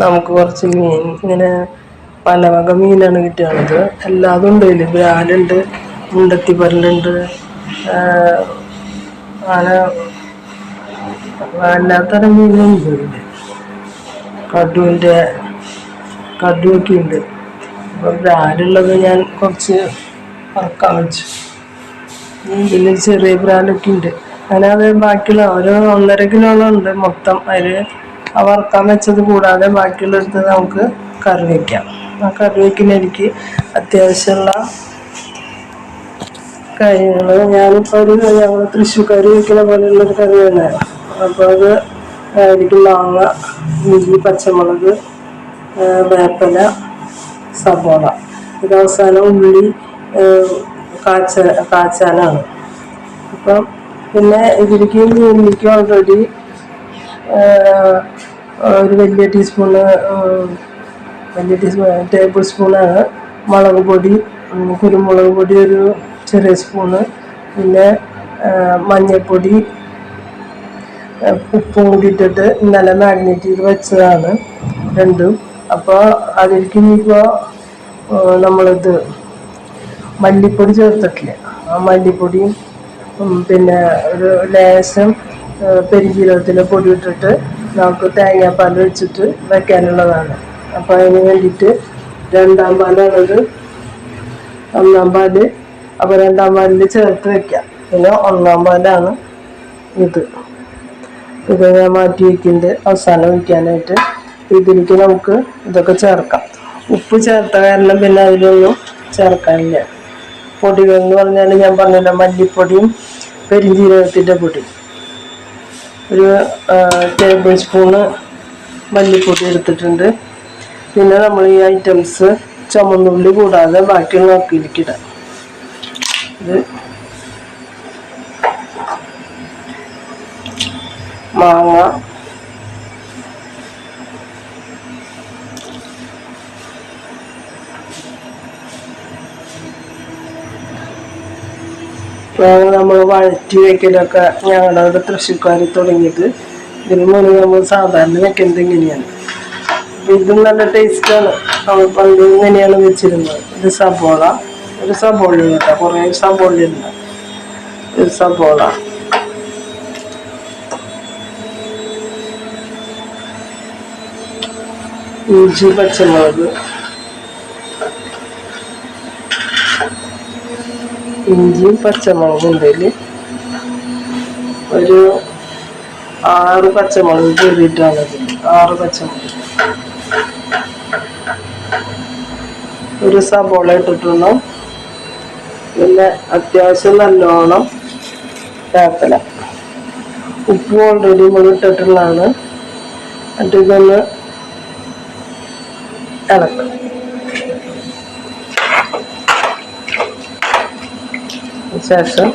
നമുക്ക് കുറച്ച് മീൻ ഇങ്ങനെ പല വക മീനാണ് കിട്ടുകയാണത്. എല്ലാതും ഉണ്ട് ഇതിൽ ബ്രാലുണ്ട് മുണ്ടത്തിപ്പരലുണ്ട് പല എല്ലാത്തരം മീനുണ്ട് കടുവിന്റെ കടുവൊക്കെ ഉണ്ട്. അപ്പോൾ ബ്രാലുള്ളത് ഞാൻ കുറച്ച് വറക്കാൻ വെച്ചു. ഇതിൽ ചെറിയ ബ്രാലൊക്കെ ഉണ്ട്. അങ്ങനെ അത് ബാക്കിയുള്ള ഒരു ഒന്നര കിലോളം ഉണ്ട് മൊത്തം അതിൽ വറുക്കാൻ വെച്ചത് കൂടാതെ ബാക്കിയുള്ള എടുത്ത് നമുക്ക് കറി വയ്ക്കാം ആ കറി വയ്ക്കുന്ന എനിക്ക് അത്യാവശ്യമുള്ള കാര്യങ്ങൾ. ഞാനിപ്പോൾ ഒരു ഞങ്ങൾ തൃശ്ശൂർ കറി വയ്ക്കുന്ന പോലെയുള്ളൊരു കറി തന്നെ അപ്പോൾ അത് എനിക്ക് മാങ്ങ ഇഞ്ചി പച്ചമുളക് വേപ്പല സവോള. ഇത് അവസാനം ഉള്ളി കാച്ച കാച്ചാനാണ്. അപ്പം പിന്നെ ഇതിലേക്ക് മീനിലേക്ക് ഓൾറെഡി ഒരു വലിയ ടീസ്പൂണ് വലിയ ടീസ്പൂൺ ടേബിൾ സ്പൂണാണ് മുളക് പൊടി കുരുമുളക് പൊടി ഒരു ചെറിയ സ്പൂണ് പിന്നെ മഞ്ഞൾപ്പൊടി ഉപ്പും കൂടി ഇട്ടിട്ട് ഇന്നലെ മാഗ്നേറ്റ് ചെയ്ത് വെച്ചതാണ് രണ്ടും. അപ്പോൾ അതിലേക്ക് ഇനിയിപ്പോൾ നമ്മളിത് മല്ലിപ്പൊടി ചേർത്തിട്ടില്ല? ആ മല്ലിപ്പൊടിയും പിന്നെ ഒരു ലേശം പെരിഞ്ചീരകത്തിന്റെ പൊടി ഇട്ടിട്ട് നമുക്ക് തേങ്ങാപ്പാൽ വെച്ചിട്ട് വെക്കാനുള്ളതാണ്. അപ്പോൾ അതിന് വേണ്ടിയിട്ട് രണ്ടാം പാലാണത് ഒന്നാം പാൽ. അപ്പോൾ രണ്ടാം പാലിൽ ചേർത്ത് വെക്കാം പിന്നെ ഒന്നാം പാലാണ് ഇത്. ഇത് ഞാൻ മാറ്റി വയ്ക്കുന്നുണ്ട് അവസാനം വയ്ക്കാനായിട്ട് ഇതിലേക്ക് നമുക്ക് ഇതൊക്കെ ചേർക്കാം. ഉപ്പ് ചേർത്ത കാരണം പിന്നെ അതിലൊന്നും ചേർക്കാനില്ല. പൊടികൾ എന്ന് പറഞ്ഞാൽ ഞാൻ പറഞ്ഞില്ല മല്ലിപ്പൊടിയും പെരിഞ്ജീരകത്തിന്റെ പൊടി ഒരു ടേബിൾ സ്പൂണ് മല്ലിപ്പൊടി എടുത്തിട്ടുണ്ട്. പിന്നെ നമ്മൾ ഈ ഐറ്റംസ് ചുമന്നുള്ളി കൂടാതെ ബാക്കിയുള്ള അക്കിലേക്ക് ഇത് മാങ്ങ നമ്മൾ വഴറ്റി വയ്ക്കലൊക്കെ ഞങ്ങളുടെ അവിടെ തൃശ്ശൂർക്കാർ തുടങ്ങിയത്. ഇതിന് മുന്നേ നമ്മൾ സാധാരണ വെക്കുന്നത് ഇങ്ങനെയാണ്. ഇതും നല്ല ടേസ്റ്റാണ് നമ്മൾ പണ്ട് ഇങ്ങനെയാണ് വെച്ചിരുന്നത്. ഇത് സബോള. ഒരു സബോള കേട്ടോ. കുറേ സബോള ഉണ്ട്. ഒരു സബോള. ഇഞ്ചി പച്ചമുളക്. ഇഞ്ചിയും പച്ചമുളകും ഇതിൽ ഒരു ആറ് പച്ചമുളക് കീറിയിട്ടാണ് ഇതിൽ ആറ് പച്ചമുളക്. ഒരു സബോള ഇട്ടിട്ടുണ്ട്. പിന്നെ അത്യാവശ്യം നല്ലോണം വേപ്പില. ഉപ്പ് ഓൾറെഡി നമ്മൾ ഇട്ടിട്ടുള്ളതാണ്. എന്നിട്ട് ഇതൊന്ന് ഇളക്കും. ശേഷം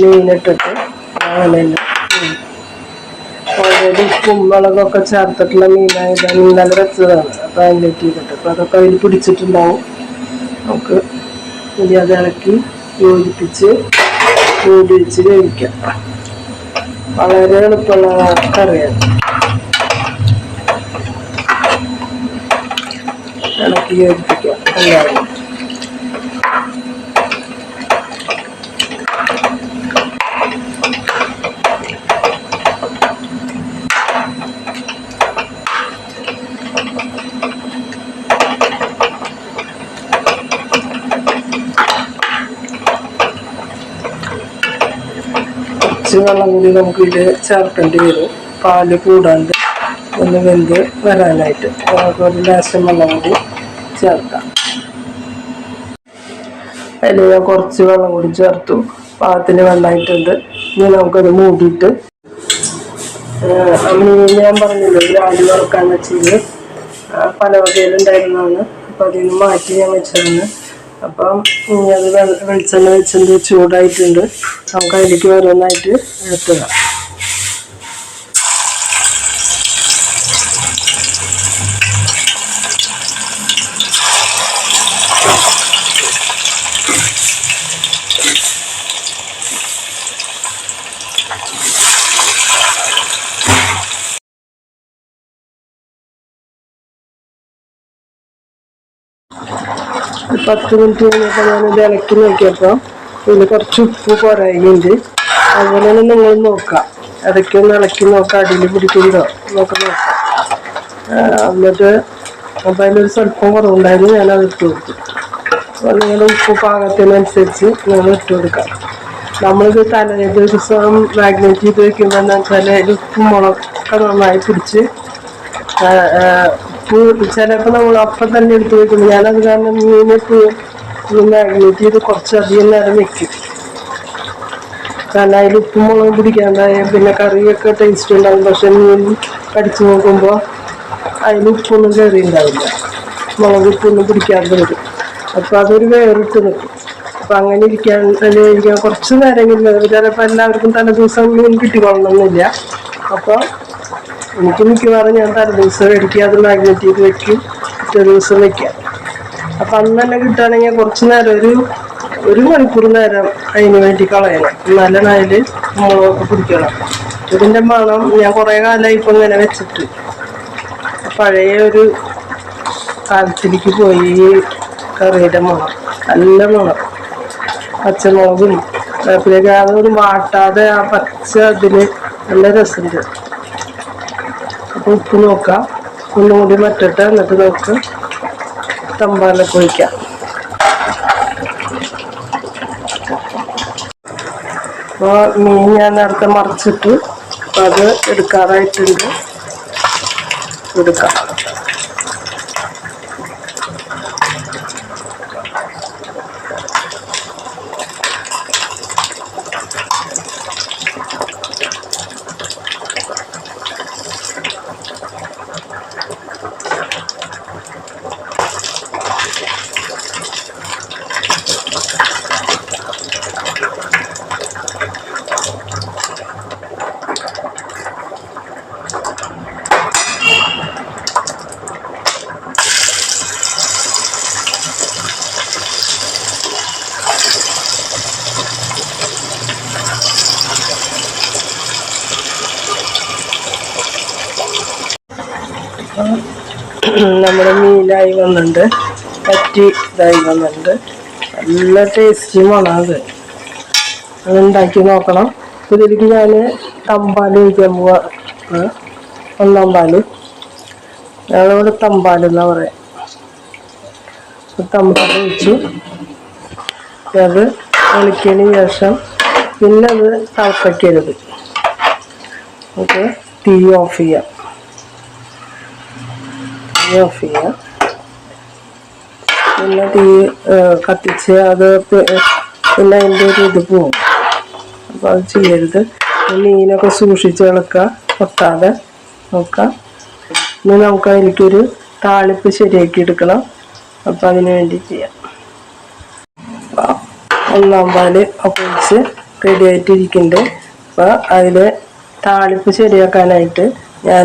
മീനിട്ടിട്ട് ഓൾറെഡി ഉപ്പും മുളകൊക്കെ ചേർത്തിട്ടുള്ള മീനായതാണ് ഇന്നലെ വെച്ചതാണ് അപ്പൊ അതിലേക്ക് ചെയ്തിട്ട് അപ്പൊ അതൊക്കെ അതിൽ പിടിച്ചിട്ടുണ്ടാവും. നമുക്ക് ഇനി അത് ഇളക്കി യോജിപ്പിച്ച് മൂടി വെച്ച് വേവിക്കാം. വളരെ എളുപ്പമുള്ള കറിയാണ്. ഇളക്കി യോജിപ്പിക്കാം. എല്ലാവരും. കുറച്ച് വെള്ളം കൂടി നമുക്ക് ഇതിൽ ചേർക്കേണ്ടി വരും. പാൽ കൂടാണ്ട് ഒന്ന് വെന്ത് വരാനായിട്ട്. ഒരു ലേശം വെള്ളം കൂടി ചേർക്കാം. അതിൽ ഞാൻ കുറച്ച് വെള്ളം കൂടി ചേർത്തു. പാകത്തിന് വെള്ളമായിട്ടുണ്ട് ഇനി നമുക്കത് മൂടിയിട്ട് ഞാൻ പറഞ്ഞില്ലേ ഗ്രാലി വറുക്കാൻ വെച്ചത്. പല വകയിലുണ്ടായിരുന്നതാണ്. അപ്പം അതിൽ നിന്ന് മാറ്റി ഞാൻ വെച്ചതാണ്. അപ്പം അത് വെള- വെളിച്ചെണ്ണ വെച്ചിട്ട് ചൂടായിട്ടുണ്ട്. നമുക്ക് അതിലേക്ക് ഓരോന്നായിട്ട് എടുത്തുക ഒരു പത്ത് മിനിറ്റ് കഴിഞ്ഞപ്പോൾ ഞാനിത് ഇളക്കി നോക്കിയപ്പോൾ ഇതിൽ കുറച്ച് ഉപ്പ് കുറയുന്നുണ്ട് അതുപോലെ തന്നെ നിങ്ങൾ നോക്കാം. ഇടയ്ക്ക് ഒന്ന് ഇളക്കി നോക്കാം. അടിയിൽ പിടിക്കുന്നുണ്ടോ? നോക്ക നോക്കാം. എന്നിട്ട് അപ്പം അതിലൊരു സ്വല്പം കുറവുണ്ടായിരുന്നു. ഞാൻ അത് ഇട്ട് കൊടുത്തു. അപ്പോൾ നിങ്ങളുടെ ഉപ്പ് പാകത്തിനനുസരിച്ച് നിങ്ങൾ ഇട്ട് കൊടുക്കാം. നമ്മളിത് തലേ ദിവസം മാഗ്നേറ്റ് ചെയ്ത് വെക്കുമ്പോൾ എന്താ വെച്ചാൽ ഉപ്പും മുളകൊക്കെ നന്നായി പിടിച്ച് ചിലപ്പോൾ നമ്മൾ അപ്പം തന്നെ എടുത്ത് വെക്കും ഞാനത് കാരണം മീനിപ്പോൾ മാഗ്നേറ്റ് ചെയ്ത് കുറച്ചധികം നേരം വെക്കും കാരണം അതിൽ ഉപ്പും മുളകും പിടിക്കാണ്ടായ പിന്നെ കറിയൊക്കെ ടേസ്റ്റ് ഉണ്ടാവും. പക്ഷെ മീൻ കടിച്ചു നോക്കുമ്പോൾ അതിൽ ഉപ്പൊന്നും കയറി ഉണ്ടാവില്ല മുളക് ഉപ്പൊന്നും പിടിക്കാതെ വരും. അപ്പോൾ അതൊരു വേറിട്ട് നിൽക്കും അപ്പം അങ്ങനെ ഇരിക്കാൻ ഇരിക്കാൻ കുറച്ച് നേരം ചിലപ്പോൾ എല്ലാവർക്കും തലേ ദിവസം മീൻ കിട്ടിക്കൊള്ളണമെന്നില്ല അപ്പോൾ എനിക്ക് മിക്കവാറും ഞാൻ തലേ ദിവസം എടുക്കുക അത് മാഗ്നറ്റ് ചെയ്ത് വെക്കും പിറ്റേ ദിവസം വെക്കാം. അപ്പം അന്ന് തന്നെ കിട്ടുകയാണെങ്കിൽ കുറച്ച് നേരം ഒരു ഒരു മണിക്കൂർ നേരം അതിന് വേണ്ടി കളയണം. നല്ല അതിൽ മുളകൊക്കെ പിടിക്കണം. ഇതിന്റെ മണം ഞാൻ കുറേ കാലമായി ഇപ്പം ഇങ്ങനെ വെച്ചിട്ട്. പഴയ ഒരു കാലത്തിലേക്ക് പോയി കറിയുടെ മണം. നല്ല മണം. പച്ചമുളകും വേപ്പിലേക്ക് അതൊരു വാട്ടാതെ ആ പച്ച അതിന് നല്ല രസമുണ്ട്. ഉപ്പ് നോക്കാം ഒന്നുകൂടി മറ്റിട്ട് എന്നിട്ട് നമുക്ക് തമ്പാലൊക്കെ ഒഴിക്കാം അപ്പോൾ മീൻ ഞാൻ നേരത്തെ മറിച്ചിട്ട് അത് എടുക്കാറായിട്ടുണ്ട്. എടുക്കാം. നമ്മുടെ മീനായി വന്നിട്ടുണ്ട്. പറ്റി ഇതായി വന്നിട്ടുണ്ട്. നല്ല ടേസ്റ്റി മണത് അത്. ഉണ്ടാക്കി നോക്കണം. ഇതിലേക്ക് ഞാൻ തമ്പാൽ ഒഴിക്കാൻ പോവാം. ഒന്നാം പാൽ. ഞങ്ങളിവിടെ തമ്പാൽ എന്നാ പറയാം തമ്പാൽ ഒഴിച്ചു അത് ഒളിക്കതിന് ശേഷം പിന്നെ അത് തിളപ്പിക്കരുത് ഓക്കെ തീ ഓഫ് ചെയ്യാം. തീ ഓഫ് ചെയ്യുക പിന്നെ തീ കത്തിച്ച് അത് പിന്നെ അതിന്റെ ഒരു ഇത് പോവും. അപ്പോൾ അത് ചെയ്യരുത്. മീനൊക്കെ സൂക്ഷിച്ച് ഇളക്കുക പൊട്ടാതെ നോക്കാം ഇനി നമുക്ക് അതിലേക്കൊരു താളിപ്പ് ശരിയാക്കി എടുക്കണം. അപ്പോൾ അതിന് വേണ്ടി ചെയ്യാം. ഒന്നാം പാൽ ഒഴിച്ച് റെഡി ആയിട്ടിരിക്കുന്നുണ്ട്. അപ്പോൾ അതിൽ താളിപ്പ് ശരിയാക്കാനായിട്ട് ആ,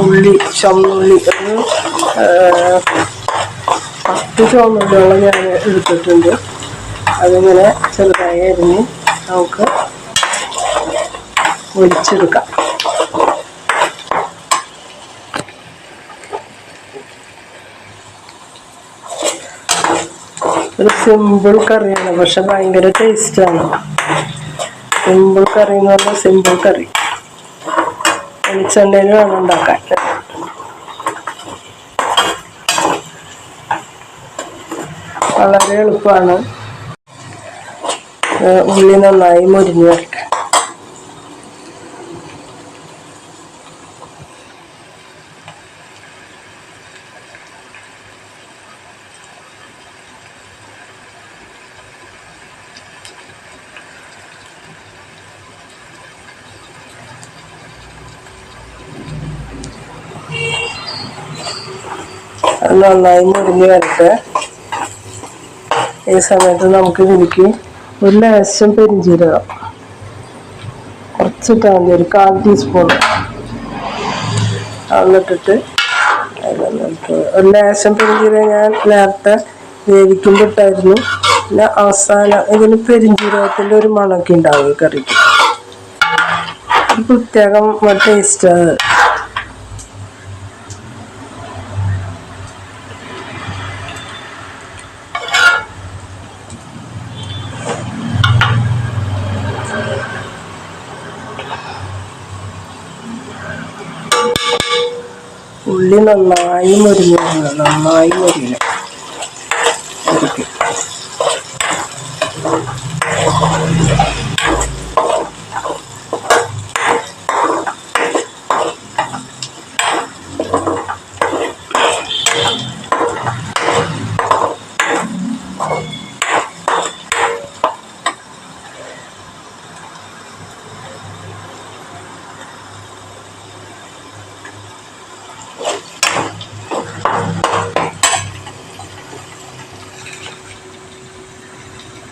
ഉള്ളി ചമ്മുള്ളി ഒരു പത്ത് ചുമന്നുള്ളിയോളം ഞാൻ എടുത്തിട്ടുണ്ട്. അതിങ്ങനെ ചെറുതായി അരിഞ്ഞ് നമുക്ക് ഒഴിച്ചെടുക്കാം ഒരു സിമ്പിൾ കറിയാണ് പക്ഷെ ഭയങ്കര ടേസ്റ്റാണ് സിമ്പിൾ കറി എന്ന് പറഞ്ഞാൽ സിമ്പിൾ കറി. വെളിച്ചെണ്ണയിൽ വേണം ഉണ്ടാക്കാൻ. വളരെ എളുപ്പമാണ്. ഉള്ളി നന്നായി മുരിഞ്ഞു വരട്ടെ അത് നന്നായി മുറിഞ്ഞ് വരട്ടെ. ഈ സമയത്ത് നമുക്ക് ഇതിലേക്ക് ഒരു ലേശം പെരിഞ്ചീരകം കുറച്ചിട്ടാൽ മതി ഒരു കാൽ ടീസ്പൂൺ അതിനകത്ത് ഒരു ലേശം പെരിഞ്ചീരകം ഞാൻ നേരത്തെ വേവിക്കുമ്പോൾ ഇട്ടായിരുന്നു. പിന്നെ അവസാനം ഇതിന് പെരിഞ്ചീരകത്തിന്റെ ഒരു മണമൊക്കെ ഉണ്ടാവും കറിക്ക്. പ്രത്യേകം ടേസ്റ്റ് നന്നായി മരുന്ന് നന്നായി മുരിഞ്ഞു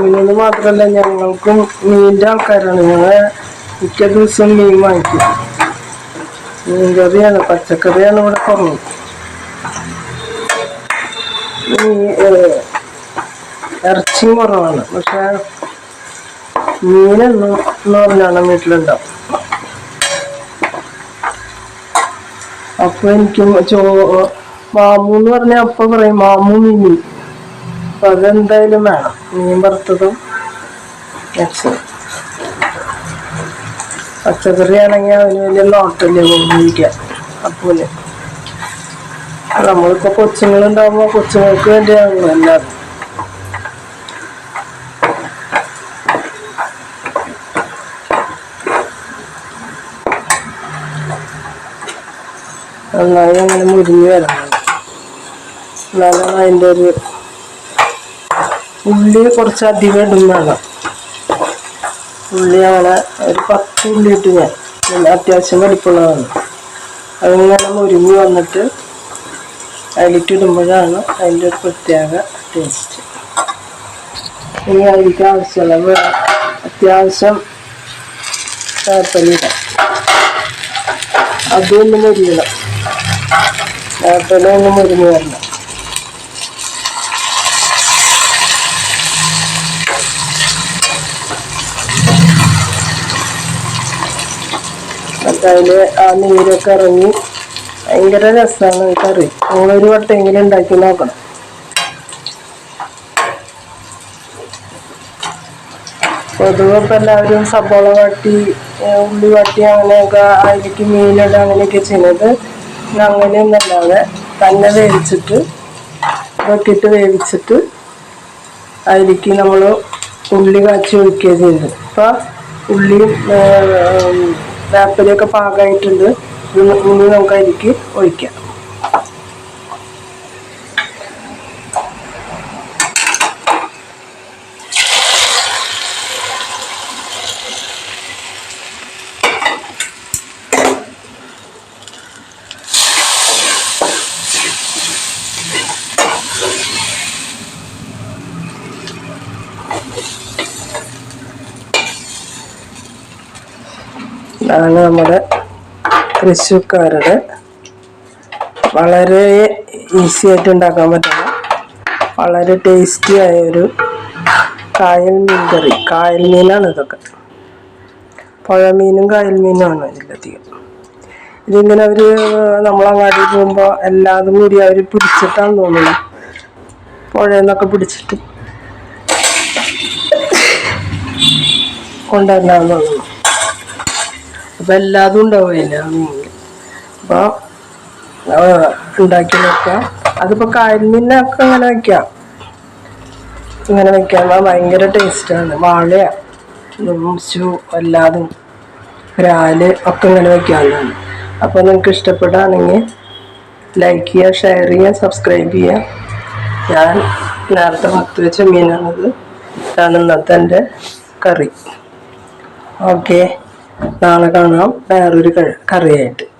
അപ്പൂനെന്ന് മാത്രല്ല ഞങ്ങൾക്കും മീനിന്റെ ആൾക്കാരാണ്. ഞങ്ങൾ മിക്ക ദിവസവും മീൻ വാങ്ങിക്കും. മീൻകറിയാണ് പച്ചക്കറിയാണ് ഇവിടെ കുറവ്. ഇറച്ചി കുറവാണ്. പക്ഷെ മീനെന്നും നോർമലാണ് വീട്ടിലുണ്ടാവും. അപ്പൊ എനിക്ക് ചോ മാമു എന്ന് പറഞ്ഞ അപ്പൊ പറയും മാമു മീൻ. അപ്പൊ അതെന്തായാലും വേണം. മീൻ വറുത്തതും പച്ചക്കറി ആണെങ്കിൽ അതിന് വലിയ നോട്ടല്ലേ ഉപയോഗിക്കാം അപ്പോലെ നമ്മളിപ്പോ കൊച്ചുങ്ങളുണ്ടാവുമ്പോ കൊച്ചുങ്ങൾക്ക് വേണ്ടിയാണല്ലോ എല്ലാവരും നന്നായി അങ്ങനെ മുരിഞ്ഞു വരണം. എന്നാലും അതിന്റെ ഒരു ഉള്ളി കുറച്ച് അധികം ഇടും വേണം. ഉള്ളി അങ്ങനെ ഒരു പത്ത് ഉള്ളി ഇട്ട് ഞാൻ. പിന്നെ അത്യാവശ്യം വലിപ്പമുള്ളതാണ്. അതിങ്ങനെ മുരുങ്ങി വന്നിട്ട് അതിലിട്ട് ഇടുമ്പോഴാണ് അതിന്റെ ഒരു പ്രത്യേക ടേസ്റ്റ് ഇനി അതിലേക്ക് ആവശ്യമുള്ള അത്യാവശ്യം വേപ്പലിട അതൊന്ന് വേപ്പല ഒന്ന് മുരിഞ്ഞു വരണം. എന്നിട്ട് അതിൽ ആ നീരൊക്കെ ഇറങ്ങി. ഭയങ്കര രസമാണ് ഈ കറി. നിങ്ങളൊരു വട്ടെങ്കിലും ഉണ്ടാക്കി നോക്കണം. പൊതുവെ ഇപ്പൊ എല്ലാവരും സബോള വാട്ടി ഉള്ളി വാട്ടി അങ്ങനെയൊക്കെ അതിലേക്ക് മീനിട അങ്ങനെയൊക്കെ ചെയ്യുന്നത് അങ്ങനെയൊന്നല്ലാതെ തന്നെ വേവിച്ചിട്ട് വെട്ടിട്ട് വേവിച്ചിട്ട് അതിലേക്ക് നമ്മൾ ഉള്ളി കാച്ചി ഒഴിക്കുക ചെയ്തത് അപ്പൊ ഉള്ളിയും ഏഹ്, വേപ്പിലയൊക്കെ പാകമായിട്ടുണ്ട് നമുക്ക് അതിലേക്ക് ഒഴിക്കാം. ഇതാണ് നമ്മുടെ തൃശ്ശൂക്കാരുടെ വളരെ ഈസി ആയിട്ട് ഉണ്ടാക്കാൻ പറ്റുന്ന വളരെ ടേസ്റ്റി ആയ ഒരു കായൽ മീൻ കറി. കായൽ മീനാണ് ഇതൊക്കെ. പുഴമീനും കായൽ മീനുമാണ് ഇതിലധികം. ഇതിങ്ങനെ അവർ നമ്മളങ്ങാടി പോകുമ്പോൾ എല്ലാതും കൂടി അവർ പിടിച്ചിട്ടാണ് തോന്നുന്നത് പുഴയിൽ നിന്നൊക്കെ പിടിച്ചിട്ട് കൊണ്ടുവരണമെന്ന് തോന്നുന്നു. അപ്പൊ എല്ലാതും ഉണ്ടാവില്ല അപ്പൊ ആ, ഉണ്ടാക്കി നോക്കാം. അതിപ്പോ കരിമീനൊക്കെ അങ്ങനെ വെക്കാം. ഇങ്ങനെ വെക്കാൻ ഭയങ്കര ടേസ്റ്റാണ് വാഴ മുറിച്ചു എല്ലാതും രാൽ ഒക്കെ ഇങ്ങനെ വെക്കാവുന്നതാണ് അപ്പൊ നിങ്ങൾക്ക് ഇഷ്ടപ്പെടുകയാണെങ്കിൽ ലൈക്ക് ചെയ്യുക ഷെയർ ചെയ്യുക സബ്സ്ക്രൈബ് ചെയ്യുക ഞാൻ നേരത്തെ വറുത്ത് വെച്ച മീനാണത്. ഇതാണ് ഇന്നത്തെ എന്റെ കറി. ഓക്കെ നാളെ കാണാം. വേറൊരു കറിയായിട്ട്.